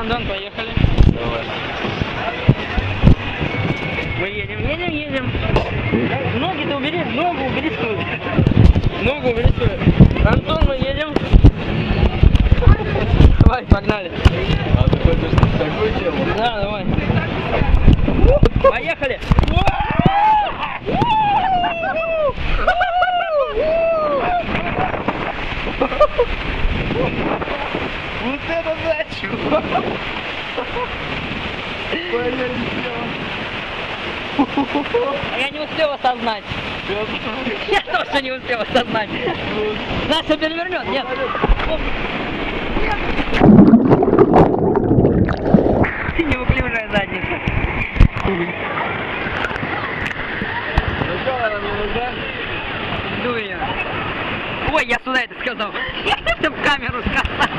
Антон, поехали. Давай. Мы едем, едем, едем. Ноги-то убери, ногу убери свою. Ногу убери свою. Антон, мы едем. Давай, погнали. А ты хочешь такое дело? Да, давай. Поехали. обозначу. Я не успел осознать. Я тоже не успел осознать. Наша перевернет, нет. Ты не выклюжая задница. Дуя. Ой, я сюда это сказал. Я в камеру сказал.